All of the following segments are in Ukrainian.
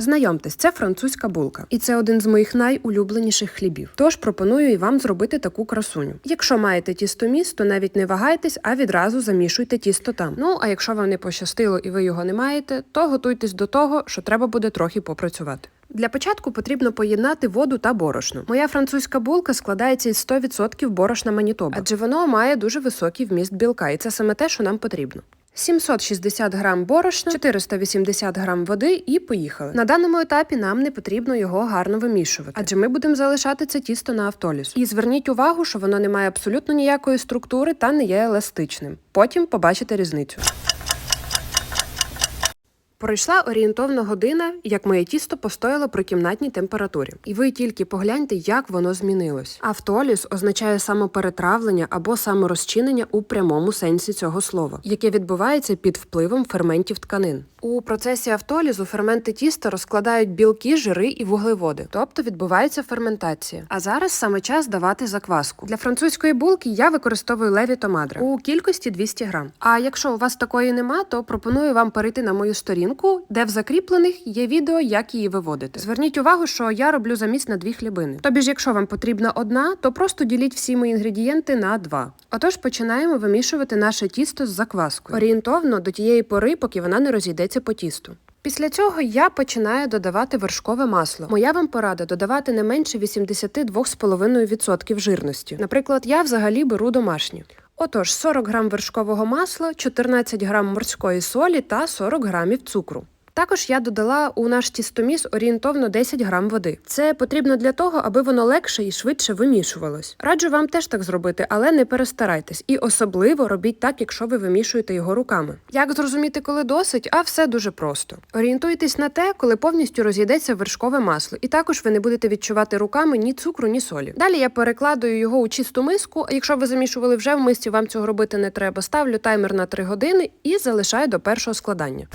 Знайомтесь, це французька булка, і це один з моїх найулюбленіших хлібів. Тож пропоную і вам зробити таку красуню. Якщо маєте тістоміс, то навіть не вагайтесь, а відразу замішуйте тісто там. Ну а якщо вам не пощастило і ви його не маєте, то готуйтесь до того, що треба буде трохи попрацювати. Для початку потрібно поєднати воду та борошно. Моя французька булка складається із 100% борошна Манітоба, адже воно має дуже високий вміст білка, і це саме те, що нам потрібно. 760 грам борошна, 480 грам води і поїхали. На даному етапі нам не потрібно його гарно вимішувати, адже ми будемо залишати це тісто на автоліс. І зверніть увагу, що воно не має абсолютно ніякої структури та не є еластичним. Потім побачите різницю. Пройшла орієнтовно година, як моє тісто постояло при кімнатній температурі. І ви тільки погляньте, як воно змінилось. Автоліз означає самоперетравлення або саморозчинення у прямому сенсі цього слова, яке відбувається під впливом ферментів тканин. У процесі автолізу ферменти тіста розкладають білки, жири і вуглеводи, тобто відбувається ферментація. А зараз саме час давати закваску. Для французької булки я використовую леві томадре у кількості 200 грам. А якщо у вас такої нема, то пропоную вам перейти на мою сторінку, де в закріплених є відео, як її виводити. Зверніть увагу, що я роблю заміс на дві хлібини. Тобі ж, якщо вам потрібна одна, то просто діліть всі мої інгредієнти на два. Отож, починаємо вимішувати наше тісто з закваскою. Орієнтовно до тієї пори, поки вона не розійдеться по тісту. Після цього я починаю додавати вершкове масло. Моя вам порада додавати не менше 82,5% жирності. Наприклад, я взагалі беру домашнє. Отож, 40 грам вершкового масла, 14 грам морської солі та 40 грамів цукру. Також я додала у наш тістоміс орієнтовно 10 грам води. Це потрібно для того, аби воно легше і швидше вимішувалось. Раджу вам теж так зробити, але не перестарайтесь. І особливо робіть так, якщо ви вимішуєте його руками. Як зрозуміти, коли досить? А все дуже просто. Орієнтуйтесь на те, коли повністю розійдеться вершкове масло, і також ви не будете відчувати руками ні цукру, ні солі. Далі я перекладую його у чисту миску. Якщо ви замішували вже в мисці, вам цього робити не треба. Ставлю таймер на 3 години і залишаю до першого складання.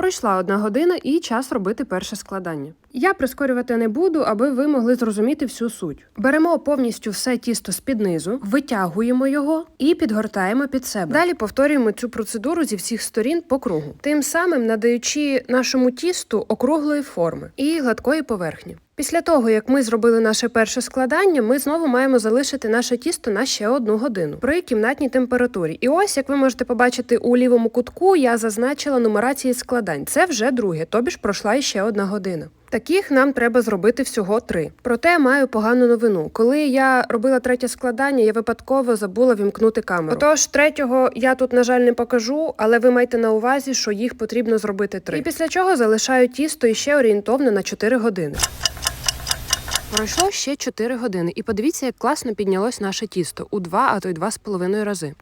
Пройшла одна година і час робити перше складання. Я прискорювати не буду, аби ви могли зрозуміти всю суть. Беремо повністю все тісто з під низу, витягуємо його і підгортаємо під себе. Далі повторюємо цю процедуру зі всіх сторін по кругу, тим самим надаючи нашому тісту округлої форми і гладкої поверхні. Після того, як ми зробили наше перше складання, ми знову маємо залишити наше тісто на ще одну годину при кімнатній температурі. І ось, як ви можете побачити у лівому кутку, я зазначила нумерації складань. Це вже друге, тобі ж пройшла іще одна година. Таких нам треба зробити всього три. Проте маю погану новину. Коли я робила третє складання, я випадково забула вімкнути камеру. Отож, третього я тут, на жаль, не покажу, але ви майте на увазі, що їх потрібно зробити три. І після чого залишаю тісто іще орієнтовно на 4 години. Пройшло ще 4 години, і подивіться, як класно піднялось наше тісто у 2, а то й 2,5 рази.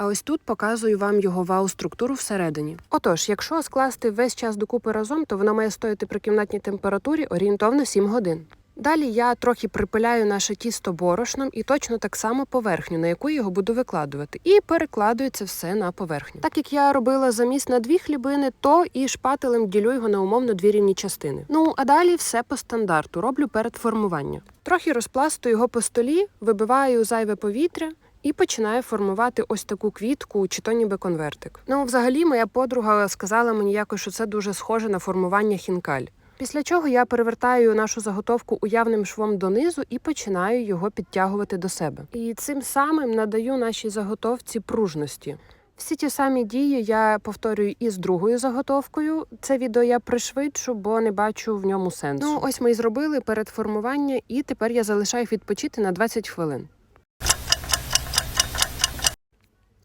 А ось тут показую вам його вау-структуру всередині. Отож, якщо скласти весь час докупи разом, то вона має стояти при кімнатній температурі орієнтовно 7 годин. Далі я трохи припиляю наше тісто борошном і точно так само поверхню, на яку його буду викладувати, і перекладую це все на поверхню. Так як я робила заміс на дві хлібини, то і шпателем ділю його на умовно дві рівні частини. Ну а далі все по стандарту роблю перед формуванням. Трохи розпластую його по столі, вибиваю зайве повітря. І починаю формувати ось таку квітку, чи то ніби конвертик. Ну, взагалі, моя подруга сказала мені якось, що це дуже схоже на формування хінкаль. Після чого я перевертаю нашу заготовку уявним швом донизу і починаю його підтягувати до себе. І цим самим надаю нашій заготовці пружності. Всі ті самі дії я повторюю і з другою заготовкою. Це відео я пришвидшу, бо не бачу в ньому сенсу. Ну, ось ми і зробили перед формування, і тепер я залишаю відпочити на 20 хвилин.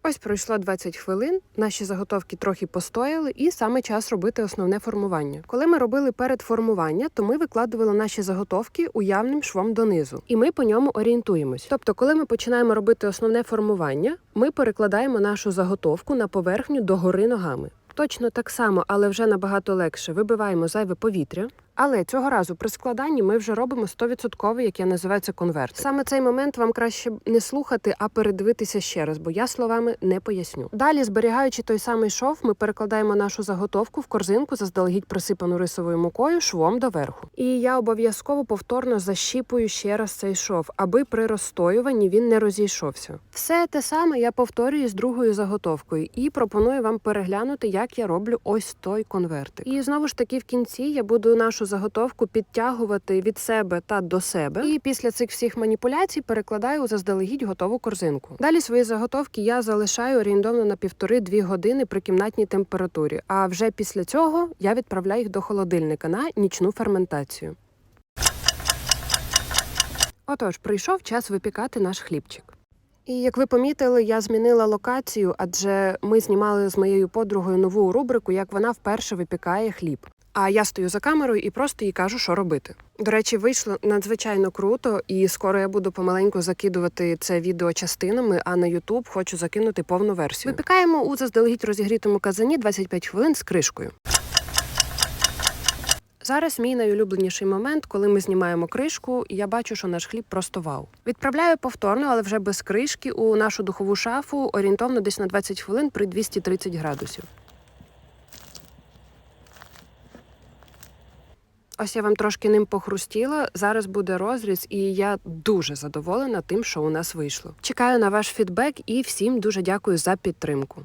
Ось пройшло 20 хвилин, наші заготовки трохи постояли, і саме час робити основне формування. Коли ми робили перед формування, то ми викладували наші заготовки уявним швом донизу, і ми по ньому орієнтуємось. Тобто, коли ми починаємо робити основне формування, ми перекладаємо нашу заготовку на поверхню догори ногами. Точно так само, але вже набагато легше. Вибиваємо зайве повітря. Але цього разу при складанні ми вже робимо 100%, як я називаю це конверт. Саме цей момент вам краще не слухати, а передивитися ще раз, бо я словами не поясню. Далі, зберігаючи той самий шов, ми перекладаємо нашу заготовку в корзинку, заздалегідь присипану рисовою мукою, швом доверху. І я обов'язково повторно защіпую ще раз цей шов, аби при розстоюванні він не розійшовся. Все те саме я повторюю з другою заготовкою і пропоную вам переглянути, як я роблю ось той конвертик. І знову ж таки в кінці я буду нашу заготовку підтягувати від себе та до себе. І після цих всіх маніпуляцій перекладаю у заздалегідь готову корзинку. Далі свої заготовки я залишаю орієнтовно на півтори-дві години при кімнатній температурі. А вже після цього я відправляю їх до холодильника на нічну ферментацію. Отож, прийшов час випікати наш хлібчик. І як ви помітили, я змінила локацію, адже ми знімали з моєю подругою нову рубрику, як вона вперше випікає хліб. А я стою за камерою і просто їй кажу, що робити. До речі, вийшло надзвичайно круто, і скоро я буду помаленьку закидувати це відео частинами. А на YouTube хочу закинути повну версію. Випікаємо у заздалегідь розігрітому казані 25 хвилин з кришкою. Зараз мій найулюбленіший момент, коли ми знімаємо кришку, і я бачу, що наш хліб просто вау. Відправляю повторно, але вже без кришки, у нашу духову шафу орієнтовно десь на 20 хвилин при 230 градусів. Ось я вам трошки ним похрустіла. Зараз буде розріз, і я дуже задоволена тим, що у нас вийшло. Чекаю на ваш фідбек і всім дуже дякую за підтримку.